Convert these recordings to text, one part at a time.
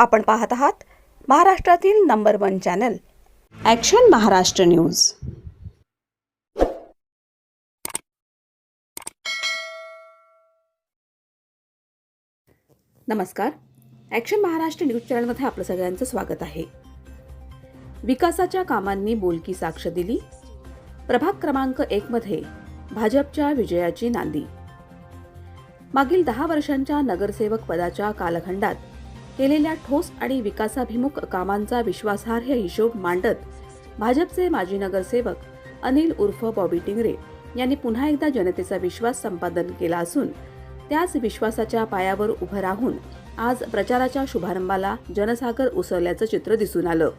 आपण पाहत आहात महाराष्ट्रातील number one channel. Action Maharashtra news. नमस्कार. ॲक्शन महाराष्ट्र न्यूज चॅनलमध्ये आपलं सगळ्यांचं स्वागत आहे. विकासाच्या कामांनी बोलकी साक्ष दिली. प्रभाग क्रमांक एकमध्ये भाजपच्या विजयाची नांदी. मागील दहा वर्षांच्या नगरसेवक पदाच्या कालखंडात केलेल्या ठोस आणि विकासाभिमुख कामांचा विश्वासार्ह हिशोब मांडत भाजपचे माजी नगरसेवक अनिल उर्फ बॉबी टिंगरे यांनी पुन्हा एकदा जनतेचा विश्वास संपादन केला असून त्याच विश्वासाच्या पायावर उभं राहून आज प्रचाराच्या शुभारंभाला जनसागर उसळल्याचं चित्र दिसून आलं.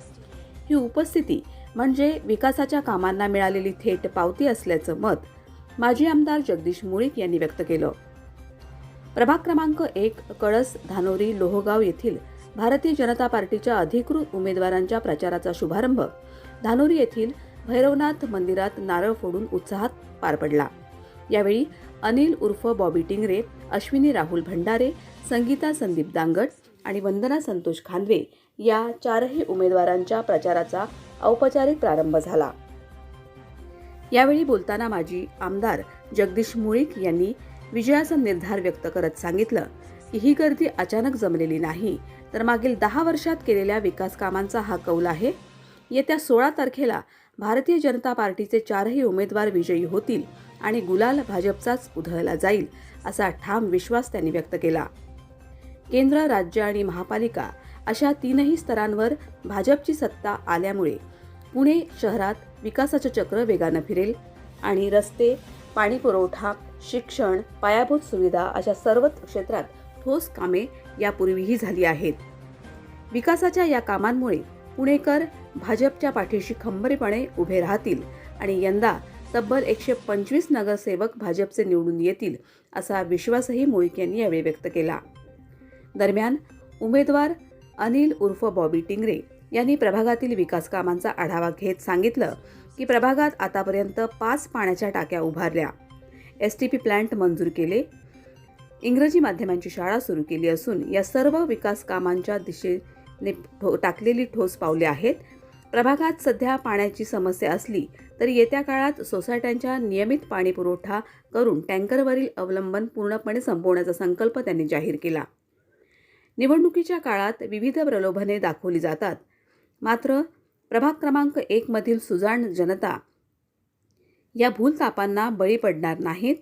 ही उपस्थिती म्हणजे विकासाच्या कामांना मिळालेली थेट पावती असल्याचं मत माजी आमदार जगदीश मुळीक यांनी व्यक्त केलं. प्रभाग क्रमांक एक कळस धानोरी लोहगाव येथील भारतीय जनता पार्टीच्या अधिकृत उमेदवारांच्या प्रचाराचा शुभारंभ धानोरी येथील भैरवनाथ मंदिरात नारळ फोडून उत्साहात पार पडला. यावेळी अनिल उर्फ बॉबी टिंगरे अश्विनी राहुल भंडारे संगीता संदीप दांगट आणि वंदना संतोष खांदवे या चारही उमेदवारांच्या प्रचाराचा औपचारिक प्रारंभ झाला. यावेळी बोलताना माजी आमदार जगदीश मुळीक यांनी विजयाचा निर्धार व्यक्त करत सांगितलं की ही गर्दी अचानक जमलेली नाही तर मागील दहा वर्षात केलेल्या विकास कामांचा हा कौल आहे. येत्या सोळा तारखेला भारतीय जनता पार्टीचे चारही उमेदवार विजयी होतील आणि गुलाल भाजपचाच उधळला जाईल असा ठाम विश्वास त्यांनी व्यक्त केला. केंद्र राज्य आणि महापालिका अशा तीनही स्तरांवर भाजपची सत्ता आल्यामुळे पुणे शहरात विकासाचं चक्र वेगानं फिरेल आणि रस्ते पाणी पुरवठा शिक्षण पायाभूत सुविधा अशा सर्वच क्षेत्रात ठोस कामे यापूर्वीही झाली आहेत. विकासाच्या या कामांमुळे पुणेकर भाजपच्या पाठीशी खंबरीपणे उभे राहतील आणि यंदा तब्बल एकशे पंचवीस नगरसेवक भाजपचे निवडून येतील असा विश्वासही मुळीक यांनी यावेळी व्यक्त केला. दरम्यान उमेदवार अनिल उर्फ बॉबी टिंगरे यांनी प्रभागातील विकास कामांचा आढावा घेत सांगितलं की प्रभागात आतापर्यंत पाच पाण्याच्या टाक्या उभारल्या. एस टी पी प्लॅन्ट मंजूर केले. इंग्रजी माध्यमांची शाळा सुरू केली असून या सर्व विकास कामांच्या दिशेने ठो टाकलेली ठोस पावले आहेत. प्रभागात सध्या पाण्याची समस्या असली तरी येत्या काळात सोसायट्यांच्या नियमित पाणीपुरवठा करून टँकरवरील अवलंबन पूर्णपणे संपवण्याचा संकल्प त्यांनी जाहीर केला. निवडणुकीच्या काळात विविध प्रलोभने दाखवली जातात. मात्र प्रभाग क्रमांक एकमधील सुजाण जनता या भूलतापांना बळी पडणार नाहीत.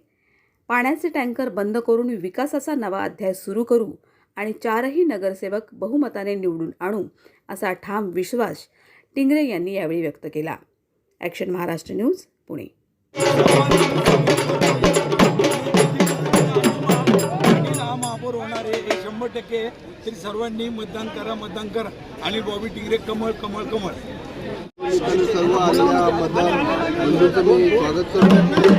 पाण्याचे टँकर बंद करून विकासाचा नवा अध्याय सुरू करू आणि चारही नगरसेवक बहुमताने निवडून आणू असा ठाम विश्वास टिंगरे यांनी यावेळी व्यक्त केला. ॲक्शन महाराष्ट्र न्यूज पुणे महापौर होणार आहे हे शंभर टक्के तरी सर्वांनी मतदान करा मतदान करा. आणि बॉबी टिंगरे कमळ कमळ कमळ. निमित्तानं सर्व आलेल्या मतदार बंधूंचं मी स्वागत करतो.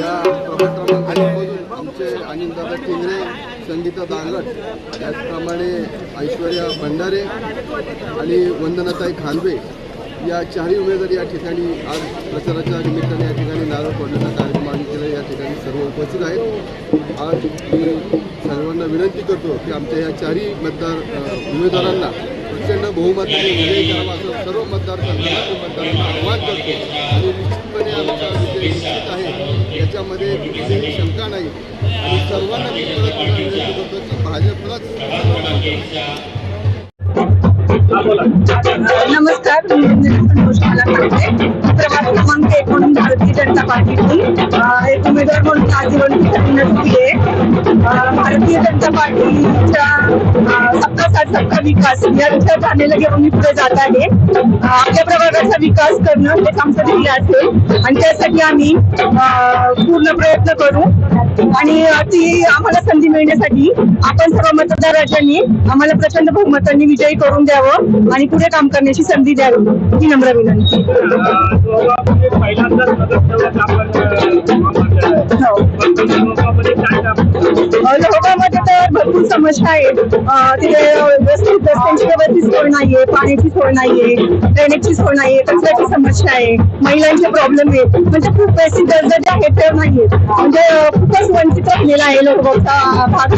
या प्रभाग क्रमांक आमचे अनिलदादा केंद्रे संगीता दांगट त्याचप्रमाणे ऐश्वर्या भंडारे आणि वंदनाताई खानवे या चारही उमेदवार या ठिकाणी आज प्रचाराच्या निमित्ताने या ठिकाणी नारळ फोडण्याचा कार्यक्रम आम्ही केला. या ठिकाणी सर्व उपस्थित आहेत. आज मी सर्वांना विनंती करतो की आमच्या या चारही मतदार उमेदवारांना प्रचंड बहुमताने विजय करावा असं सर्व मतदारसंघातील मतदारांना आव्हान करतो. आणि निश्चितपणे आमचा विजय निश्चित आहे. याच्यामध्ये कुठलीही शंका नाही. आणि सर्वांना मी परत करतो की भाजपलाच नमस्कार मी संतोष म्हणजे मला प्रभाग क्रमांक एकूण भारतीय जनता पार्टीतून एक उमेदवार म्हणून आजीवन नक्की आहे भारतीय जनता पार्टीच्या सबका साथ सबका विकास. या विचार विचारधारणेला घेऊन मी पुढे जात आहे. आपल्या प्रभागाचा विकास करणं हेच आमचं ध्येय असेल. आणि त्यासाठी आम्ही पूर्ण प्रयत्न करू. आणि ती आम्हाला संधी मिळण्यासाठी आपण सर्व मतदार राजांनी आम्हाला प्रचंड बहुमतांनी विजयी करून द्यावं आणि पुढे काम करण्याची संधी द्यावी ही नम्र विनंती हो. हो. भरपूर समस्या आहेत तिथे रस्त्यांची व्यवस्थित सोय नाहीये पाण्याची सोय नाहीये ड्रेनेजची सोय नाहीये कचऱ्याची समस्या आहे महिलांचे प्रॉब्लेम आहेत. म्हणजे खूप बेसिक गरजा ज्या आहेत त्या नाहीयेत. म्हणजे खूपच वंचित राहिलेला आहे लोकभोगता भाग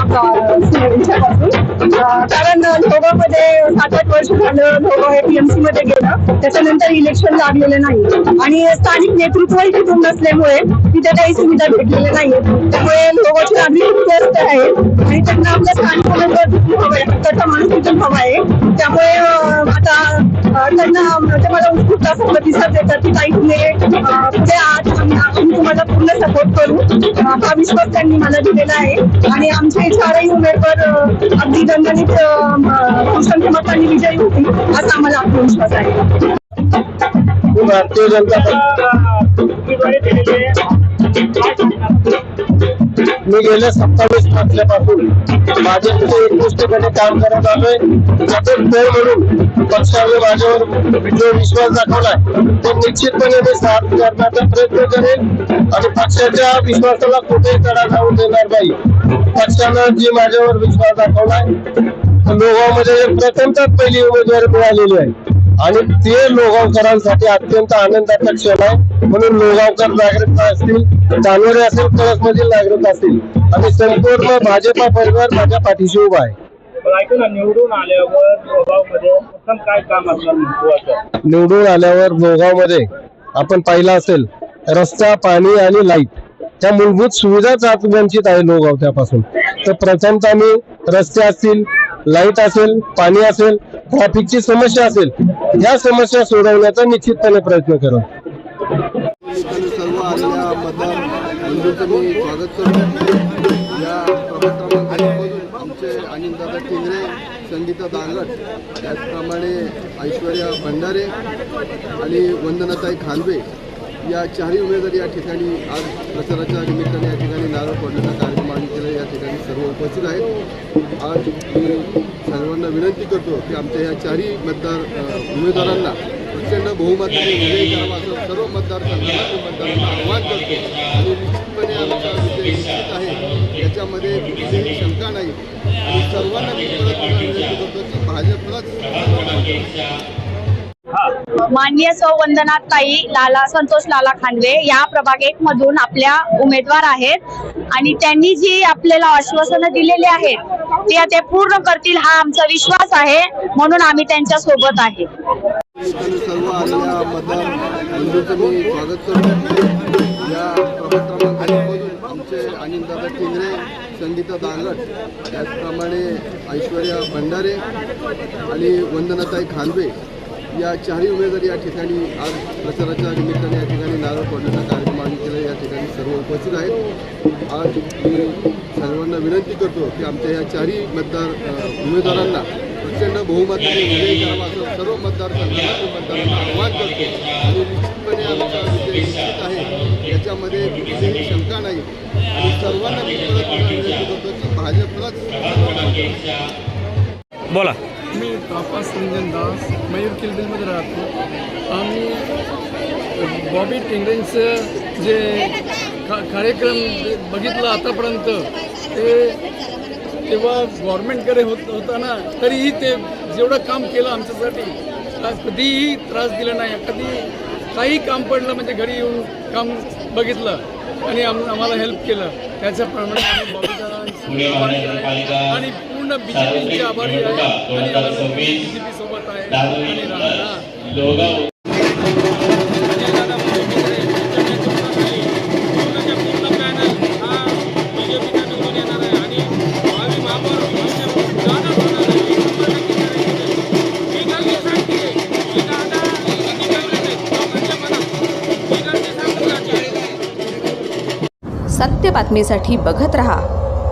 यांच्यापासून कारण लोगांमध्ये सात आठ वर्ष झालं लोक एपीएमसी मध्ये गेलं त्याच्यानंतर इलेक्शन लागलेलं नाही. आणि स्थानिक नेतृत्वही तिथून नसल्यामुळे तिथे काही सुविधा भेटलेल्या नाहीत त्यामुळे लोकांची नागरिक खूप आहेत. आणि त्यांना आपल्या स्थानिक उमेदवार हवा आहे. त्याचा माणूस तिथून हवा आहे. त्यामुळे अं, आता त्यांना ते मला उत्स्फूर्त असं प्रतिसाद देतात की ताई तुम्ही अं, पुढे आहात आम्ही तुम्हाला पूर्ण सपोर्ट करू. हा विश्वास त्यांनी मला दिलेला आहे. आणि आमचे चारही उमेदवार अगदी दणदणीत अं, अं, बहुसंख्य मतांनी विजयी होतील असा आम्हाला आत्मविश्वास आहे. भारतीय जनता पक्ष मी गेल्या सत्तावीस वर्षापासून भाजपचे एकनिष्ठपणे काम करत आलोय. त्याचे फेर म्हणून पक्षाने माझ्यावर जो विश्वास दाखवलाय तो निश्चितपणे मी साथ करण्याचा प्रयत्न करेन आणि पक्षाच्या विश्वासाला कुठेही तडा जाऊ देणार नाही. पक्षानं जी माझ्यावर विश्वास दाखवलाय लोहामध्ये प्रथमतः पहिली उमेदवारी मिळालेली आहे. आणि ते लोगावकरांसाठी अत्यंत आनंदाचा क्षण आहे. म्हणून लोगावकर नागरिक असतील जानवरे असेल कळस मधील नागरिक असतील आणि संपूर्ण भाजपा परिवार माझ्या पाठीशी उभा आहे. निवडून आल्यावर मध्ये प्रथम काय काम असणार महत्वाचं निवडून आल्यावर भोगावमध्ये आपण पाहिलं असेल रस्ता पाणी आणि लाइट त्या मूलभूत सुविधाच आज वंचित आहे लोगाव त्यापासून तर प्रथमतः मी रस्ते असतील लाइट असेल पाणी असेल ट्रॅफिकची समस्या असेल या समस्या सोडवण्याचा निश्चितपणे प्रयत्न करू. निमित्तानं सर्व आलेल्या मतदार मी स्वागत करतो या प्रभाग आमचे अनिलदादा केंद्रे संगीता दांगट त्याचप्रमाणे ऐश्वर्या भंडारे आणि वंदनाताई खानवे या चारही उमेदवार या ठिकाणी आज प्रचाराच्या निमित्ताने या ठिकाणी नारळ फोडण्याचा कार्यक्रम आम्ही केला. या ठिकाणी सर्व उपस्थित आहेत. आज मी सर्वांना विनंती करतो की आमच्या या चारही मतदार उमेदवारांना प्रचंड बहुमताने विजय करावा असं सर्व मतदारसंघाला मी मतदारांना आव्हान करतो. आणि निश्चितपणे आमचा विजय निश्चित आहे याच्यामध्ये कुठलीही शंका नाही. आणि सर्वांना मी परत विनंती करतो की भाजपलाच माननीय सौवंदना ताई लाला संतोष लाला खांडवे या प्रभाग एक मधून आपल्या उमेदवार आहेत. आणि त्यांनी जी आपल्याला आश्वासनं दिलेली आहेत ते ते पूर्ण करतील हा आमचा विश्वास आहे. म्हणून आम्ही त्यांच्यासोबत आहे. सर्व आलेल्या मतदार मी स्वागत करतो या प्रभाग क्रमांकामधून आमचे अनिलदादा टिंगरे संगीता दांगट त्याचप्रमाणे ऐश्वर्या भंडारे आणि वंदनाताई खानवे या चारही उमेदवार या ठिकाणी आज प्रचाराच्या निमित्ताने या ठिकाणी नारळ पडण्याचा कार्यक्रम आम्ही केला. या ठिकाणी सर्व उपस्थित आहेत. आज मी सर्वांना विनंती करतो की आमच्या या चारही मतदार उमेदवारांना प्रचंड बहुमताने विजय करावा असं सर्व मतदार मतदारांना आव्हान करतो. आणि निश्चितपणे आमचा विजय निश्चित आहे. याच्यामध्ये कुठलीही शंका नाही. आणि सर्वांना मी परत विनंती करतो की भाजपलाच बोला. मी तापास रंजन दास मयूर किल्बिलमध्ये राहतो. आम्ही बॉबी टेंगरेंचं जे का कार्यक्रम बघितलं आतापर्यंत ते तेव्हा गव्हर्नमेंटकडे होत होताना तरीही ते जेवढं काम केलं आमच्यासाठी कधीही त्रास दिला नाही. कधी काही काम पडलं म्हणजे घरी येऊन काम बघितलं आणि आम आम्हाला हेल्प केलं. त्याच्याप्रमाणे आम्ही बॉबीचा आभारी आहे. आणि पूर्ण बीजेपीचे आभारी आहे. आणि बीजेपी सोबत आहे. आणि राहणार. सत्य बातमीसाठी बघत रहा.